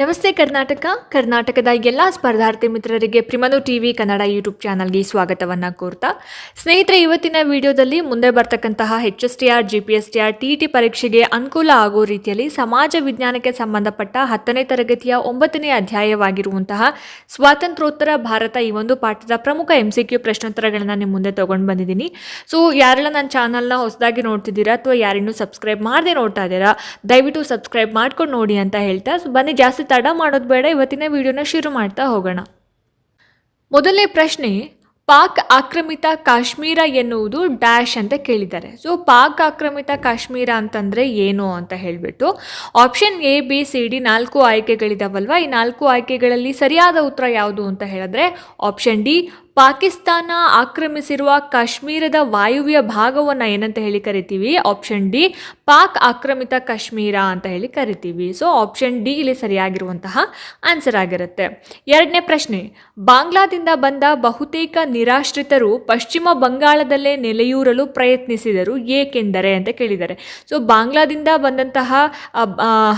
ನಮಸ್ತೆ ಕರ್ನಾಟಕ. ಕರ್ನಾಟಕದ ಎಲ್ಲ ಸ್ಪರ್ಧಾರ್ಥಿ ಮಿತ್ರರಿಗೆ ಪ್ರಿಮನು ಟಿವಿ ಕನ್ನಡ ಯೂಟ್ಯೂಬ್ ಚಾನಲ್ಗೆ ಸ್ವಾಗತವನ್ನು ಕೋರ್ತಾ. ಸ್ನೇಹಿತರೆ, ಇವತ್ತಿನ ವಿಡಿಯೋದಲ್ಲಿ ಮುಂದೆ ಬರ್ತಕ್ಕಂತಹ H S T R, G P S T R, T T ಪರೀಕ್ಷೆಗೆ ಅನುಕೂಲ ಆಗೋ ರೀತಿಯಲ್ಲಿ ಸಮಾಜ ವಿಜ್ಞಾನಕ್ಕೆ ಸಂಬಂಧಪಟ್ಟ ಹತ್ತನೇ ತರಗತಿಯ ಒಂಬತ್ತನೇ ಅಧ್ಯಾಯವಾಗಿರುವಂತಹ ಸ್ವಾತಂತ್ರ್ಯೋತ್ತರ ಭಾರತ ಈ ಒಂದು ಪಾಠದ ಪ್ರಮುಖ ಎಂ ಸಿ ಕ್ಯೂ ಪ್ರಶ್ನೋತ್ತರಗಳನ್ನು ನಿಮ್ಮ ಮುಂದೆ ತೊಗೊಂಡು ಬಂದಿದ್ದೀನಿ. ಸೊ ಯಾರೆಲ್ಲ ನನ್ನ ಚಾನಲ್ನ ಹೊಸದಾಗಿ ನೋಡ್ತಿದ್ದೀರಾ ಅಥವಾ ಯಾರಿನ್ನೂ ಸಬ್ಸ್ಕ್ರೈಬ್ ಮಾಡದೆ ನೋಡ್ತಾ ಇದ್ದೀರಾ, ದಯವಿಟ್ಟು ಸಬ್ಸ್ಕ್ರೈಬ್ ಮಾಡ್ಕೊಂಡು ನೋಡಿ ಅಂತ ಹೇಳ್ತಾ. ಸೊ ಬನ್ನಿ, ಜಾಸ್ತಿ ತಡ ಮಾಡೋದು ಬೇಡ, ಇವತ್ತಿನ ವಿಡಿಯೋನ ಶುರು ಮಾಡ್ತಾ ಹೋಗೋಣ. ಮೊದಲನೇ ಪ್ರಶ್ನೆ, ಪಾಕ್ ಆಕ್ರಮಿತ ಕಾಶ್ಮೀರ ಎನ್ನುವುದು ಡ್ಯಾಶ್ ಅಂತ ಕೇಳಿದ್ದಾರೆ. ಸೊ, ಪಾಕ್ ಆಕ್ರಮಿತ ಕಾಶ್ಮೀರ ಅಂತಂದರೆ ಏನು ಅಂತ ಹೇಳಿಬಿಟ್ಟು, option A, B, C, D ನಾಲ್ಕು ಆಯ್ಕೆಗಳಿದಾವಲ್ವ? ಈ ನಾಲ್ಕು ಆಯ್ಕೆಗಳಲ್ಲಿ ಸರಿಯಾದ ಉತ್ತರ ಯಾವುದು ಅಂತ ಹೇಳಿದ್ರೆ, ಆಪ್ಷನ್ ಡಿ ಪಾಕಿಸ್ತಾನ ಆಕ್ರಮಿಸಿರುವ ಕಾಶ್ಮೀರದ ವಾಯುವ್ಯ ಭಾಗವನ್ನು ಏನಂತ ಹೇಳಿ ಕರಿತೀವಿ? ಆಪ್ಷನ್ ಡಿ ಪಾಕ್ ಆಕ್ರಮಿತ ಕಾಶ್ಮೀರ ಅಂತ ಹೇಳಿ ಕರಿತೀವಿ. ಸೊ ಆಪ್ಷನ್ ಡಿ ಇಲ್ಲಿ ಸರಿಯಾಗಿರುವಂತಹ ಆನ್ಸರ್ ಆಗಿರುತ್ತೆ. ಎರಡನೇ ಪ್ರಶ್ನೆ, ಬಾಂಗ್ಲಾದಿಂದ ಬಂದ ಬಹುತೇಕ ನಿರಾಶ್ರಿತರು ಪಶ್ಚಿಮ ಬಂಗಾಳದಲ್ಲೇ ನೆಲೆಯೂರಲು ಪ್ರಯತ್ನಿಸಿದರು ಏಕೆಂದರೆ ಅಂತ ಕೇಳಿದ್ದಾರೆ. ಸೊ ಬಾಂಗ್ಲಾದಿಂದ ಬಂದಂತಹ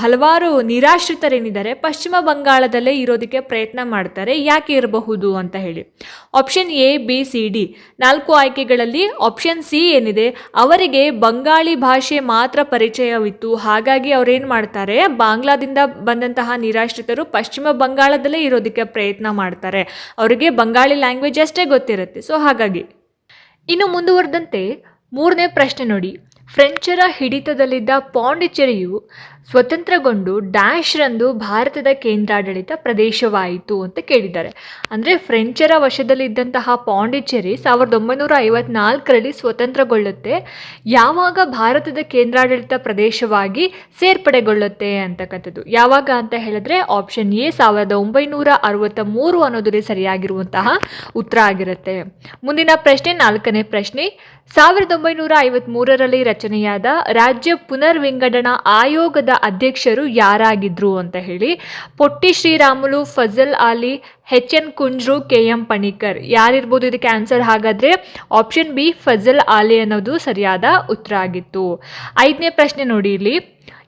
ಹಲವಾರು ನಿರಾಶ್ರಿತರೇನಿದ್ದಾರೆ, ಪಶ್ಚಿಮ ಬಂಗಾಳದಲ್ಲೇ ಇರೋದಕ್ಕೆ ಪ್ರಯತ್ನ ಮಾಡ್ತಾರೆ, ಯಾಕೆ ಇರಬಹುದು ಅಂತ ಹೇಳಿ. Option A B C D ನಾಲ್ಕು ಆಯ್ಕೆಗಳಲ್ಲಿ ಆಪ್ಷನ್ ಸಿ ಏನಿದೆ, ಅವರಿಗೆ ಬಂಗಾಳಿ ಭಾಷೆ ಮಾತ್ರ ಪರಿಚಯವಿತ್ತು. ಹಾಗಾಗಿ ಅವರೇನು ಮಾಡ್ತಾರೆ, ಬಾಂಗ್ಲಾದಿಂದ ಬಂದಂತಹ ನಿರಾಶ್ರಿತರು ಪಶ್ಚಿಮ ಬಂಗಾಳದಲ್ಲೇ ಇರೋದಕ್ಕೆ ಪ್ರಯತ್ನ ಮಾಡ್ತಾರೆ. ಅವರಿಗೆ ಬಂಗಾಳಿ ಲ್ಯಾಂಗ್ವೇಜ್ ಅಷ್ಟೇ ಗೊತ್ತಿರುತ್ತೆ. ಸೊ ಹಾಗಾಗಿ ಇನ್ನು ಮುಂದುವರೆದಂತೆ ಮೂರನೇ ಪ್ರಶ್ನೆ ನೋಡಿ. ಫ್ರೆಂಚರ ಹಿಡಿತದಲ್ಲಿದ್ದ ಪಾಂಡಿಚೇರಿಯು ಸ್ವತಂತ್ರಗೊಂಡು ಡ್ಯಾಶ್ ರಂದು ಭಾರತದ ಕೇಂದ್ರಾಡಳಿತ ಪ್ರದೇಶವಾಯಿತು ಅಂತ ಕೇಳಿದ್ದಾರೆ. ಅಂದರೆ ಫ್ರೆಂಚರ ವಶದಲ್ಲಿದ್ದಂತಹ ಪಾಂಡಿಚೇರಿ ಸಾವಿರದ ಒಂಬೈನೂರ ಐವತ್ನಾಲ್ಕರಲ್ಲಿ ಸ್ವತಂತ್ರಗೊಳ್ಳುತ್ತೆ. ಯಾವಾಗ ಭಾರತದ ಕೇಂದ್ರಾಡಳಿತ ಪ್ರದೇಶವಾಗಿ ಸೇರ್ಪಡೆಗೊಳ್ಳುತ್ತೆ ಅಂತಕ್ಕಂಥದ್ದು ಯಾವಾಗ ಅಂತ ಹೇಳಿದ್ರೆ ಆಪ್ಷನ್ ಎ ಸಾವಿರದ ಒಂಬೈನೂರ ಅರವತ್ತ ಮೂರು ಅನ್ನೋದರಲ್ಲಿ ಸರಿಯಾಗಿರುವಂತಹ ಉತ್ತರ ಆಗಿರುತ್ತೆ. ಮುಂದಿನ ಪ್ರಶ್ನೆ, ನಾಲ್ಕನೇ ಪ್ರಶ್ನೆ. ಸಾವಿರದ ಒಂಬೈನೂರ ಐವತ್ಮೂರರಲ್ಲಿ ರಚನೆಯಾದ ರಾಜ್ಯ ಪುನರ್ವಿಂಗಡಣಾ ಆಯೋಗದ ಅಧ್ಯಕ್ಷರು ಯಾರಾಗಿದ್ರು ಅಂತ ಹೇಳಿ, Potti Sriramulu, Fazal Ali, H N Kunzru, K M Panikkar ಯಾರಿರ್ಬೋದು ಇದಕ್ಕೆ ಆನ್ಸರ್ ಹಾಗಾದ್ರೆ ಆಪ್ಷನ್ ಬಿ ಫಜಲ್ ಆಲಿ ಅನ್ನೋದು ಸರಿಯಾದ ಉತ್ತರ ಆಗಿತ್ತು. ಐದನೇ ಪ್ರಶ್ನೆ ನೋಡಿ ಇಲ್ಲಿ.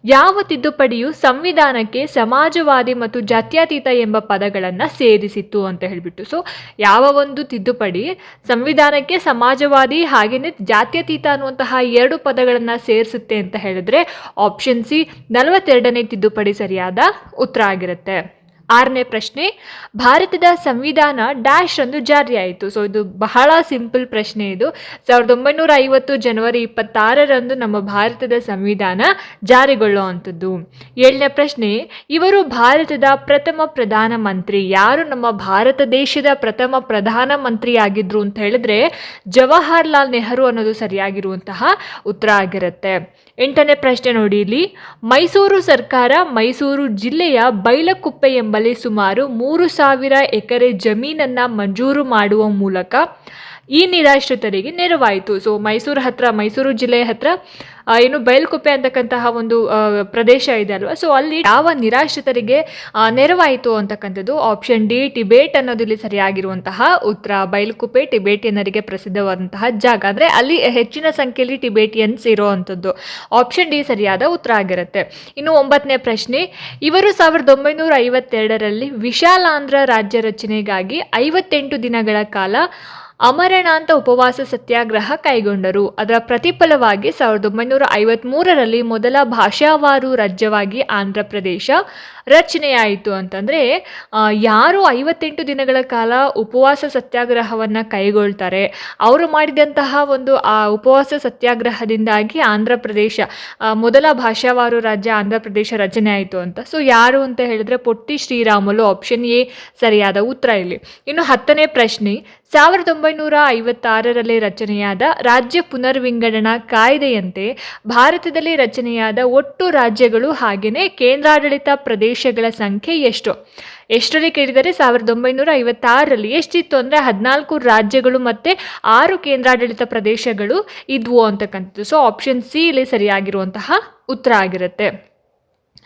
ಯಾವ ತಿದ್ದುಪಡಿಯು ಸಂವಿಧಾನಕ್ಕೆ ಸಮಾಜವಾದಿ ಮತ್ತು ಜಾತ್ಯತೀತ ಎಂಬ ಪದಗಳನ್ನು ಸೇರಿಸಿತ್ತು ಅಂತ ಹೇಳಿಬಿಟ್ಟು. ಸೊ ಯಾವ ಒಂದು ತಿದ್ದುಪಡಿ ಸಂವಿಧಾನಕ್ಕೆ ಸಮಾಜವಾದಿ ಹಾಗೆಯೇ ಜಾತ್ಯತೀತ ಅನ್ನುವಂತಹ ಎರಡು ಪದಗಳನ್ನು ಸೇರಿಸುತ್ತೆ ಅಂತ ಹೇಳಿದ್ರೆ ಆಪ್ಷನ್ ಸಿ ನಲವತ್ತೆರಡನೇ ತಿದ್ದುಪಡಿ ಸರಿಯಾದ ಉತ್ತರ ಆಗಿರುತ್ತೆ. ಆರನೇ ಪ್ರಶ್ನೆ, ಭಾರತದ ಸಂವಿಧಾನ ಡ್ಯಾಶ್ ಅಂದು ಜಾರಿಯಾಯಿತು. ಸೊ ಇದು ಬಹಳ ಸಿಂಪಲ್ ಪ್ರಶ್ನೆ ಇದು. ಸಾವಿರದ ಒಂಬೈನೂರ ಐವತ್ತು ಜನವರಿ ಇಪ್ಪತ್ತಾರರಂದು ನಮ್ಮ ಭಾರತದ ಸಂವಿಧಾನ ಜಾರಿಗೊಳ್ಳುವಂಥದ್ದು. ಏಳನೇ ಪ್ರಶ್ನೆ, ಇವರು ಭಾರತದ ಪ್ರಥಮ ಪ್ರಧಾನಮಂತ್ರಿ. ಯಾರು ನಮ್ಮ ಭಾರತ ದೇಶದ ಪ್ರಥಮ ಪ್ರಧಾನಮಂತ್ರಿ ಆಗಿದ್ರು ಅಂತ ಹೇಳಿದ್ರೆ ಜವಾಹರ್ಲಾಲ್ ನೆಹರು ಅನ್ನೋದು ಸರಿಯಾಗಿರುವಂತಹ ಉತ್ತರ ಆಗಿರುತ್ತೆ. ಎಂಟನೇ ಪ್ರಶ್ನೆ ನೋಡಿ ಇಲ್ಲಿ. ಮೈಸೂರು ಸರ್ಕಾರ ಮೈಸೂರು ಜಿಲ್ಲೆಯ ಬೈಲಕುಪ್ಪೆ ಎಂಬಲ್ಲಿ ಸುಮಾರು ಮೂರು ಸಾವಿರ ಎಕರೆ ಜಮೀನನ್ನು ಮಂಜೂರು ಮಾಡುವ ಮೂಲಕ ಈ ನಿರಾಶ್ರಿತರಿಗೆ ನೆರವಾಯಿತು. ಸೊ ಮೈಸೂರು ಹತ್ರ, ಮೈಸೂರು ಜಿಲ್ಲೆಯ ಹತ್ರ ಏನು ಬೈಲ್ಕುಪ್ಪೆ ಅಂತಕ್ಕಂತಹ ಒಂದು ಪ್ರದೇಶ ಇದೆ ಅಲ್ವಾ? ಸೊ ಅಲ್ಲಿ ಯಾವ ನಿರಾಶ್ರಿತರಿಗೆ ನೆರವಾಯಿತು ಅಂತಕ್ಕಂಥದ್ದು ಆಪ್ಷನ್ ಡಿ ಟಿಬೇಟ್ ಅನ್ನೋದು ಇಲ್ಲಿ ಸರಿಯಾಗಿರುವಂತಹ ಉತ್ತರ. ಬೈಲ್ಕುಪ್ಪೆ ಟಿಬೇಟಿಯನ್ನರಿಗೆ ಪ್ರಸಿದ್ಧವಾದಂತಹ ಜಾಗ. ಅಂದರೆ ಅಲ್ಲಿ ಹೆಚ್ಚಿನ ಸಂಖ್ಯೆಯಲ್ಲಿ ಟಿಬೇಟಿಯನ್ಸ್ ಇರುವಂಥದ್ದು. ಆಪ್ಷನ್ ಡಿ ಸರಿಯಾದ ಉತ್ತರ ಆಗಿರುತ್ತೆ. ಇನ್ನು ಒಂಬತ್ತನೇ ಪ್ರಶ್ನೆ, ಇವರು ಸಾವಿರದ ಒಂಬೈನೂರ ಐವತ್ತೆರಡರಲ್ಲಿ ವಿಶಾಲಾಂಧ್ರ ರಾಜ್ಯ ರಚನೆಗಾಗಿ ಐವತ್ತೆಂಟು ದಿನಗಳ ಕಾಲ ಅಮರಣಾಂತ ಉಪವಾಸ ಸತ್ಯಾಗ್ರಹ ಕೈಗೊಂಡರು. ಅದರ ಪ್ರತಿಫಲವಾಗಿ ಸಾವಿರದ ಒಂಬೈನೂರ ಐವತ್ಮೂರರಲ್ಲಿ ಮೊದಲ ಭಾಷಾವಾರು ರಾಜ್ಯವಾಗಿ ಆಂಧ್ರ ಪ್ರದೇಶ ರಚನೆಯಾಯಿತು ಅಂತಂದರೆ ಯಾರು ಐವತ್ತೆಂಟು ದಿನಗಳ ಕಾಲ ಉಪವಾಸ ಸತ್ಯಾಗ್ರಹವನ್ನು ಕೈಗೊಳ್ತಾರೆ? ಅವರು ಮಾಡಿದಂತಹ ಒಂದು, ಆ, ಉಪವಾಸ ಸತ್ಯಾಗ್ರಹದಿಂದಾಗಿ ಆಂಧ್ರ ಪ್ರದೇಶ ಮೊದಲ ಭಾಷಾವಾರು ರಾಜ್ಯ ಆಂಧ್ರ ಪ್ರದೇಶ ರಚನೆ ಆಯಿತು ಅಂತ. ಸೊ ಯಾರು ಅಂತ ಹೇಳಿದ್ರೆ, ಪೊಟ್ಟಿ ಶ್ರೀರಾಮುಲು ಆಪ್ಷನ್ ಎ ಸರಿಯಾದ ಉತ್ತರ ಇಲ್ಲಿ. ಇನ್ನು ಹತ್ತನೇ ಪ್ರಶ್ನೆ ಸಾವಿರದ ಒಂಬೈನೂರ ಐವತ್ತಾರರಲ್ಲಿ ರಚನೆಯಾದ ರಾಜ್ಯ ಪುನರ್ವಿಂಗಡಣಾ ಕಾಯ್ದೆಯಂತೆ ಭಾರತದಲ್ಲಿ ರಚನೆಯಾದ ಒಟ್ಟು ರಾಜ್ಯಗಳು ಹಾಗೆಯೇ ಕೇಂದ್ರಾಡಳಿತ ಪ್ರದೇಶಗಳ ಸಂಖ್ಯೆ ಎಷ್ಟು? ಎಷ್ಟರಲ್ಲಿ ಕೇಳಿದರೆ ಸಾವಿರದ ಒಂಬೈನೂರ ಐವತ್ತಾರರಲ್ಲಿ ಎಷ್ಟಿತ್ತು ಅಂದರೆ ಹದಿನಾಲ್ಕು ರಾಜ್ಯಗಳು ಮತ್ತು ಆರು ಕೇಂದ್ರಾಡಳಿತ ಪ್ರದೇಶಗಳು ಇದ್ವು ಅಂತಕ್ಕಂಥದ್ದು. ಸೊ ಆಪ್ಷನ್ ಸಿ ಇಲ್ಲಿ ಸರಿಯಾಗಿರುವಂತಹ ಉತ್ತರ ಆಗಿರುತ್ತೆ.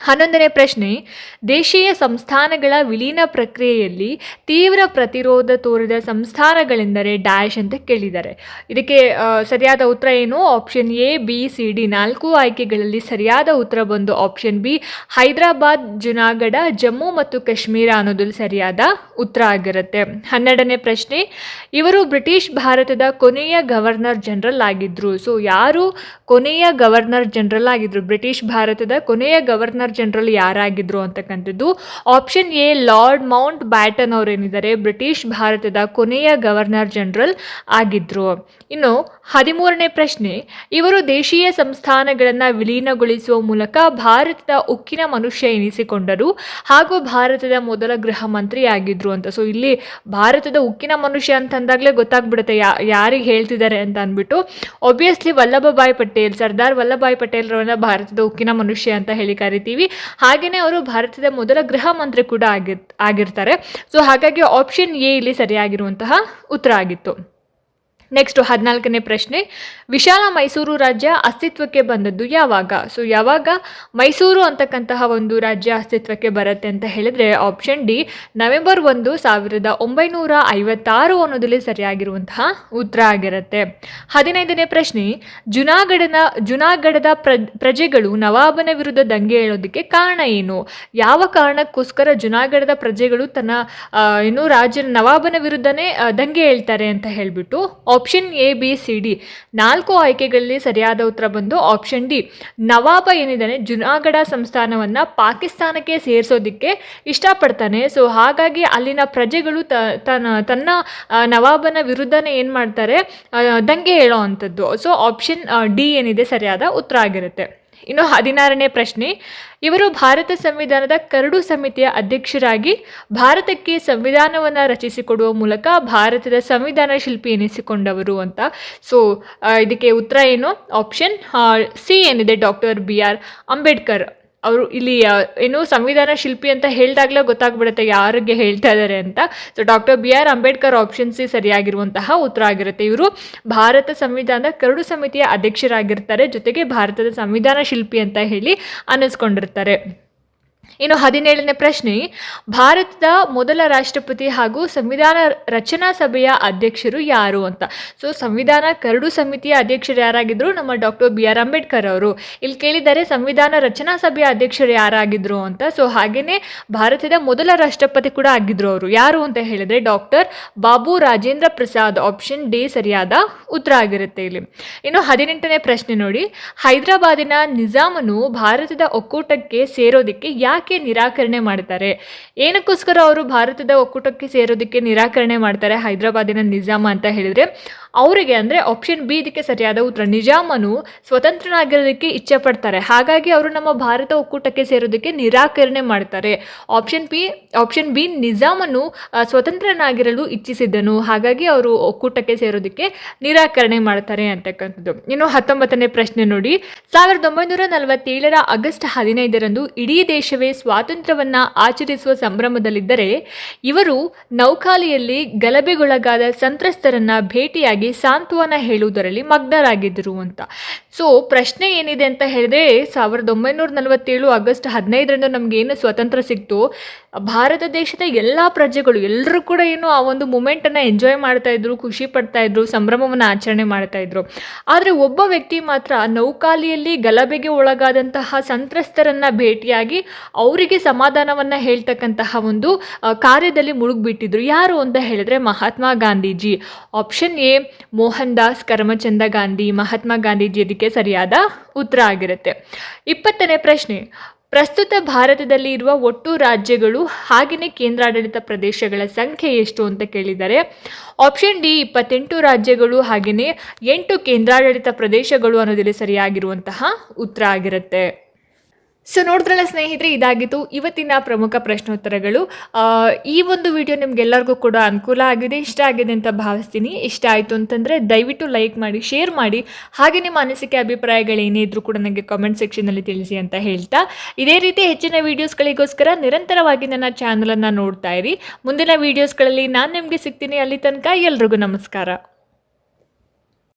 ಹನ್ನೊಂದನೇ ಪ್ರಶ್ನೆ, ದೇಶೀಯ ಸಂಸ್ಥಾನಗಳ ವಿಲೀನ ಪ್ರಕ್ರಿಯೆಯಲ್ಲಿ ತೀವ್ರ ಪ್ರತಿರೋಧ ತೋರಿದ ಸಂಸ್ಥಾನಗಳೆಂದರೆ ಡ್ಯಾಶ್ ಅಂತ ಕೇಳಿದ್ದಾರೆ. ಇದಕ್ಕೆ ಸರಿಯಾದ ಉತ್ತರ ಏನು? Option A, B, C, D ನಾಲ್ಕು ಆಯ್ಕೆಗಳಲ್ಲಿ ಸರಿಯಾದ ಉತ್ತರ ಬಂದು ಆಪ್ಷನ್ ಬಿ, ಹೈದರಾಬಾದ್, ಜುನಾಗಢ, ಜಮ್ಮು ಮತ್ತು ಕಾಶ್ಮೀರ ಅನ್ನೋದು ಸರಿಯಾದ ಉತ್ತರ ಆಗಿರುತ್ತೆ. ಹನ್ನೆರಡನೇ ಪ್ರಶ್ನೆ, ಇವರು ಬ್ರಿಟಿಷ್ ಭಾರತದ ಕೊನೆಯ ಗವರ್ನರ್ ಜನರಲ್ ಆಗಿದ್ರು. ಸೊ, ಯಾರು ಕೊನೆಯ ಗವರ್ನರ್ ಜನರಲ್ ಆಗಿದ್ರು? ಬ್ರಿಟಿಷ್ ಭಾರತದ ಕೊನೆಯ ಗವರ್ನರ್ ಜನರಲ್ ಯಾರಾಗಿದ್ರು ಅಂತಕ್ಕಂಥದ್ದು. Option A lord Mountbatten ಅವರೇನಿದ್ದಾರೆ, ಬ್ರಿಟಿಷ್ ಭಾರತದ ಕೊನೆಯ ಗವರ್ನರ್ ಜನರಲ್ ಆಗಿದ್ರು. ಇನ್ನು ಹದಿಮೂರನೇ ಪ್ರಶ್ನೆ, ಇವರು ದೇಶೀಯ ಸಂಸ್ಥಾನಗಳನ್ನು ವಿಲೀನಗೊಳಿಸುವ ಮೂಲಕ ಭಾರತದ ಉಕ್ಕಿನ ಮನುಷ್ಯ ಎನಿಸಿಕೊಂಡರು ಹಾಗೂ ಭಾರತದ ಮೊದಲ ಗೃಹ ಮಂತ್ರಿ ಆಗಿದ್ರು ಅಂತ. ಸೊ ಇಲ್ಲಿ ಭಾರತದ ಉಕ್ಕಿನ ಮನುಷ್ಯ ಅಂತಂದಾಗಲೇ ಗೊತ್ತಾಗ್ಬಿಡುತ್ತೆ ಯಾ, ಯಾರಿಗೆ ಹೇಳ್ತಿದ್ದಾರೆ ಅಂತ ಅಂದ್ಬಿಟ್ಟು. ಒಬ್ವಿಯಸ್ಲಿ ವಲ್ಲಭಭಾಯ್ ಪಟೇಲ್, ಸರ್ದಾರ್ ವಲ್ಲಭಭಾಯ್ ಪಟೇಲ್ರವನ್ನ ಭಾರತದ ಉಕ್ಕಿನ ಮನುಷ್ಯ ಅಂತ ಹೇಳಿ ಕರಿತೀವಿ. ಹಾಗೆಯೇ ಅವರು ಭಾರತದ ಮೊದಲ ಗೃಹ ಮಂತ್ರಿ ಕೂಡ ಆಗಿರ್, ಆಗಿರ್ತಾರೆ. ಸೊ ಹಾಗಾಗಿ ಆಪ್ಷನ್ ಎ ಇಲ್ಲಿ ಸರಿಯಾಗಿರುವಂತಹ ಉತ್ತರ ಆಗಿತ್ತು. ನೆಕ್ಸ್ಟ್ ಹದಿನಾಲ್ಕನೇ ಪ್ರಶ್ನೆ. ವಿಶಾಲ ಮೈಸೂರು ರಾಜ್ಯ ಅಸ್ತಿತ್ವಕ್ಕೆ ಬಂದದ್ದು ಯಾವಾಗ? ಸೊ ಯಾವಾಗ ಮೈಸೂರು ಅಂತಕ್ಕಂತಹ ಒಂದು ರಾಜ್ಯ ಅಸ್ತಿತ್ವಕ್ಕೆ ಬರುತ್ತೆ ಅಂತ ಹೇಳಿದ್ರೆ ಆಪ್ಷನ್ ಡಿ ನವೆಂಬರ್ ಒಂದು ಸಾವಿರದ ಒಂಬೈನೂರ ಐವತ್ತಾರು ಅನ್ನೋದಲ್ಲಿ ಸರಿಯಾಗಿರುವಂತಹ ಉತ್ತರ ಆಗಿರುತ್ತೆ. ಹದಿನೈದನೇ ಪ್ರಶ್ನೆ. ಜುನಾಗಡನ ಜುನಾಗಢದ ಪ್ರ, ಪ್ರಜೆಗಳು ನವಾಬನ ವಿರುದ್ಧ ದಂಗೆ ಹೇಳೋದಕ್ಕೆ ಕಾರಣ ಏನು? ಯಾವ ಕಾರಣಕ್ಕೋಸ್ಕರ ಜುನಾಗಢದ ಪ್ರಜೆಗಳು ತನ್ನ ಏನು ರಾಜ್ಯ ನವಾಬನ ವಿರುದ್ಧನೇ ದಂಗೆ ಹೇಳ್ತಾರೆ ಅಂತ ಹೇಳಿಬಿಟ್ಟು option A, B, C, D. ನಾಲ್ಕು ಆಯ್ಕೆಗಳಲ್ಲಿ ಸರಿಯಾದ ಉತ್ತರ ಬಂದು ಆಪ್ಷನ್ ಡಿ. ನವಾಬ ಏನಿದ್ದಾನೆ? ಜುನಾಗಢ ಸಂಸ್ಥಾನವನ್ನು ಪಾಕಿಸ್ತಾನಕ್ಕೆ ಸೇರಿಸೋದಕ್ಕೆ ಇಷ್ಟಪಡ್ತಾನೆ. ಸೊ, ಹಾಗಾಗಿ ಅಲ್ಲಿನ ಪ್ರಜೆಗಳು ತನ್ನ ನವಾಬನ ವಿರುದ್ಧನೇ ಏನು ಮಾಡ್ತಾರೆ? ದಂಗೆ ಹೇಳೋ ಅಂಥದ್ದು. ಸೊ, ಆಪ್ಷನ್ ಡಿ ಏನಿದೆ? ಸರಿಯಾದ ಉತ್ತರ ಆಗಿರುತ್ತೆ. ಇನ್ನು ಹದಿನಾರನೇ ಪ್ರಶ್ನೆ, ಇವರು ಭಾರತ ಸಂವಿಧಾನದ ಕರಡು ಸಮಿತಿಯ ಅಧ್ಯಕ್ಷರಾಗಿ ಭಾರತಕ್ಕೆ ಸಂವಿಧಾನವನ್ನು ರಚಿಸಿಕೊಡುವ ಮೂಲಕ ಭಾರತದ ಸಂವಿಧಾನ ಶಿಲ್ಪಿ ಎನಿಸಿಕೊಂಡವರು ಅಂತ. ಸೊ ಇದಕ್ಕೆ ಉತ್ತರ ಏನು? ಆಪ್ಷನ್ ಸಿ ಏನಿದೆ ಡಾಕ್ಟರ್ ಬಿ ಆರ್ ಅಂಬೇಡ್ಕರ್ ಅವರು ಇಲ್ಲಿ ಏನು ಸಂವಿಧಾನ ಶಿಲ್ಪಿ ಅಂತ ಹೇಳಿದಾಗಲೇ ಗೊತ್ತಾಗ್ಬಿಡುತ್ತೆ ಯಾರಿಗೆ ಹೇಳ್ತಾ ಇದ್ದಾರೆ ಅಂತ. So doctor B R Ambedkar option C ಸರಿಯಾಗಿರುವಂತಹ ಉತ್ತರ ಆಗಿರುತ್ತೆ. ಇವರು ಭಾರತ ಸಂವಿಧಾನದ ಕರಡು ಸಮಿತಿಯ ಅಧ್ಯಕ್ಷರಾಗಿರ್ತಾರೆ. ಜೊತೆಗೆ ಭಾರತದ ಸಂವಿಧಾನ ಶಿಲ್ಪಿ ಅಂತ ಹೇಳಿ ಅನ್ನಿಸ್ಕೊಂಡಿರ್ತಾರೆ. ಇನ್ನು ಹದಿನೇಳನೇ ಪ್ರಶ್ನೆ, ಭಾರತದ ಮೊದಲ ರಾಷ್ಟ್ರಪತಿ ಹಾಗೂ ಸಂವಿಧಾನ ರಚನಾ ಸಭೆಯ ಅಧ್ಯಕ್ಷರು ಯಾರು ಅಂತ. ಸೊ ಸಂವಿಧಾನ ಕರಡು ಸಮಿತಿಯ ಅಧ್ಯಕ್ಷರು ಯಾರಾಗಿದ್ದರು ನಮ್ಮ ಡಾಕ್ಟರ್ ಬಿ ಆರ್ ಅಂಬೇಡ್ಕರ್ ಅವರು. ಇಲ್ಲಿ ಕೇಳಿದ್ದಾರೆ, ಸಂವಿಧಾನ ರಚನಾ ಸಭೆಯ ಅಧ್ಯಕ್ಷರು ಯಾರಾಗಿದ್ರು ಅಂತ. ಸೊ ಹಾಗೆಯೇ ಭಾರತದ ಮೊದಲ ರಾಷ್ಟ್ರಪತಿ ಕೂಡ ಆಗಿದ್ದರು ಅವರು. ಯಾರು ಅಂತ ಹೇಳಿದರೆ doctor Babu Rajendra Prasad. Option D ಸರಿಯಾದ ಉತ್ತರ ಆಗಿರುತ್ತೆ ಇಲ್ಲಿ. ಇನ್ನು ಹದಿನೆಂಟನೇ ಪ್ರಶ್ನೆ ನೋಡಿ. ಹೈದರಾಬಾದಿನ ನಿಜಾಮನು ಭಾರತದ ಒಕ್ಕೂಟಕ್ಕೆ ಸೇರೋದಕ್ಕೆ ಯಾಕೆ ನಿರಾಕರಣೆ ಮಾಡ್ತಾರೆ? ಏನಕ್ಕೋಸ್ಕರ ಅವರು ಭಾರತದ ಒಕ್ಕೂಟಕ್ಕೆ ಸೇರೋದಕ್ಕೆ ನಿರಾಕರಣೆ ಮಾಡ್ತಾರೆ ಹೈದರಾಬಾದಿನ ನಿಜಾಮ ಅಂತ ಹೇಳಿದ್ರೆ? ಅವರಿಗೆ ಅಂದರೆ ಆಪ್ಷನ್ ಬಿ ಇದಕ್ಕೆ ಸರಿಯಾದ ಉತ್ತರ. ನಿಜಾಮನು ಸ್ವತಂತ್ರನಾಗಿರೋದಕ್ಕೆ ಇಚ್ಛೆ ಪಡ್ತಾರೆ ಹಾಗಾಗಿ ಅವರು ನಮ್ಮ ಭಾರತ ಒಕ್ಕೂಟಕ್ಕೆ ಸೇರೋದಕ್ಕೆ ನಿರಾಕರಣೆ ಮಾಡ್ತಾರೆ. ಆಪ್ಷನ್ ಪಿ ಆಪ್ಷನ್ ಬಿ ನಿಜಾಮನು ಸ್ವತಂತ್ರನಾಗಿರಲು ಇಚ್ಛಿಸಿದ್ದನು. ಹಾಗಾಗಿ ಅವರು ಒಕ್ಕೂಟಕ್ಕೆ ಸೇರೋದಕ್ಕೆ ನಿರಾಕರಣೆ ಮಾಡ್ತಾರೆ ಅಂತಕ್ಕಂಥದ್ದು. ಇನ್ನು ಹತ್ತೊಂಬತ್ತನೇ ಪ್ರಶ್ನೆ ನೋಡಿ. ಸಾವಿರದ ಒಂಬೈನೂರ ನಲವತ್ತೇಳರ ಆಗಸ್ಟ್ ಹದಿನೈದರಂದು ಇಡೀ ದೇಶವೇ ಸ್ವಾತಂತ್ರ್ಯವನ್ನ ಆಚರಿಸುವ ಸಂಭ್ರಮದಲ್ಲಿದ್ದರೆ, ಇವರು ನೌಕಾಲಿಯಲ್ಲಿ ಗಲಭೆಗೊಳಗಾದ ಸಂತ್ರಸ್ತರನ್ನ ಭೇಟಿಯಾಗಿ ಸಾಂತ್ವನ ಹೇಳುವುದರಲ್ಲಿ ಮಗ್ನರಾಗಿದ್ದರು ಅಂತ. ಸೊ ಪ್ರಶ್ನೆ ಏನಿದೆ ಅಂತ ಹೇಳಿದ್ರೆ, ಸಾವಿರದ ಒಂಬೈನೂರ ನಲವತ್ತೇಳು ಆಗಸ್ಟ್ ಹದಿನೈದರಿಂದ ನಮ್ಗೆ ಏನು ಸ್ವತಂತ್ರ ಸಿಕ್ತು? ಭಾರತ ದೇಶದ ಎಲ್ಲ ಪ್ರಜೆಗಳು ಎಲ್ಲರೂ ಕೂಡ ಏನು ಆ ಒಂದು ಮೂಮೆಂಟನ್ನು ಎಂಜಾಯ್ ಮಾಡ್ತಾ ಇದ್ರು, ಖುಷಿ ಪಡ್ತಾ ಇದ್ರು, ಸಂಭ್ರಮವನ್ನು ಆಚರಣೆ ಮಾಡ್ತಾ ಇದ್ರು. ಆದರೆ ಒಬ್ಬ ವ್ಯಕ್ತಿ ಮಾತ್ರ ನೌಕಾಲಿಯಲ್ಲಿ ಗಲಭೆಗೆ ಒಳಗಾದಂತಹ ಸಂತ್ರಸ್ತರನ್ನ ಭೇಟಿಯಾಗಿ ಅವರಿಗೆ ಸಮಾಧಾನವನ್ನು ಹೇಳ್ತಕ್ಕಂತಹ ಒಂದು ಕಾರ್ಯದಲ್ಲಿ ಮುಳುಗ್ಬಿಟ್ಟಿದ್ರು. ಯಾರು ಅಂತ ಹೇಳಿದ್ರೆ Mahatma Gandhiji. Option A Mohandas Karamchand Gandhi, Mahatma Gandhiji ಇದಕ್ಕೆ ಸರಿಯಾದ ಉತ್ತರ ಆಗಿರುತ್ತೆ. ಇಪ್ಪತ್ತನೇ ಪ್ರಶ್ನೆ. ಪ್ರಸ್ತುತ ಭಾರತದಲ್ಲಿ ಇರುವ ಒಟ್ಟು ರಾಜ್ಯಗಳು ಹಾಗೆಯೇ ಕೇಂದ್ರಾಡಳಿತ ಪ್ರದೇಶಗಳ ಸಂಖ್ಯೆ ಎಷ್ಟು ಅಂತ ಕೇಳಿದ್ದಾರೆ ಆಪ್ಷನ್ ಡಿ ಇಪ್ಪತ್ತೆಂಟು ರಾಜ್ಯಗಳು ಹಾಗೆಯೇ ಎಂಟು ಕೇಂದ್ರಾಡಳಿತ ಪ್ರದೇಶಗಳು ಅನ್ನೋದಿಲ್ಲಿ ಸರಿಯಾಗಿರುವಂತಹ ಉತ್ತರ ಆಗಿರುತ್ತೆ. ಸೊ ನೋಡಿದ್ರಲ್ಲ ಸ್ನೇಹಿತರೆ ಇದಾಗಿತ್ತು ಇವತ್ತಿನ ಪ್ರಮುಖ ಪ್ರಶ್ನೋತ್ತರಗಳು. ಈ ಒಂದು ವಿಡಿಯೋ ನಿಮ್ಗೆಲ್ಲರಿಗೂ ಕೂಡ ಅನುಕೂಲ ಆಗಿದೆ, ಇಷ್ಟ ಆಗಿದೆ ಅಂತ ಭಾವಿಸ್ತೀನಿ. ಇಷ್ಟ ಆಯಿತು ಅಂತಂದರೆ ದಯವಿಟ್ಟು ಲೈಕ್ ಮಾಡಿ, ಶೇರ್ ಮಾಡಿ. ಹಾಗೆ ನಿಮ್ಮ ಅನಿಸಿಕೆ ಅಭಿಪ್ರಾಯಗಳೇನೇ ಇದ್ರೂ ಕೂಡ ನನಗೆ ಕಾಮೆಂಟ್ ಸೆಕ್ಷನಲ್ಲಿ ತಿಳಿಸಿ ಅಂತ ಹೇಳ್ತಾ. ಇದೇ ರೀತಿ ಹೆಚ್ಚಿನ ವೀಡಿಯೋಸ್ಗಳಿಗೋಸ್ಕರ ನಿರಂತರವಾಗಿ ನನ್ನ ಚಾನಲನ್ನು ನೋಡ್ತಾ ಇರಿ. ಮುಂದಿನ ವೀಡಿಯೋಸ್ಗಳಲ್ಲಿ ನಾನು ನಿಮಗೆ ಸಿಗ್ತೀನಿ ಅಲ್ಲಿ ತನಕ. ಎಲ್ರಿಗೂ ನಮಸ್ಕಾರ.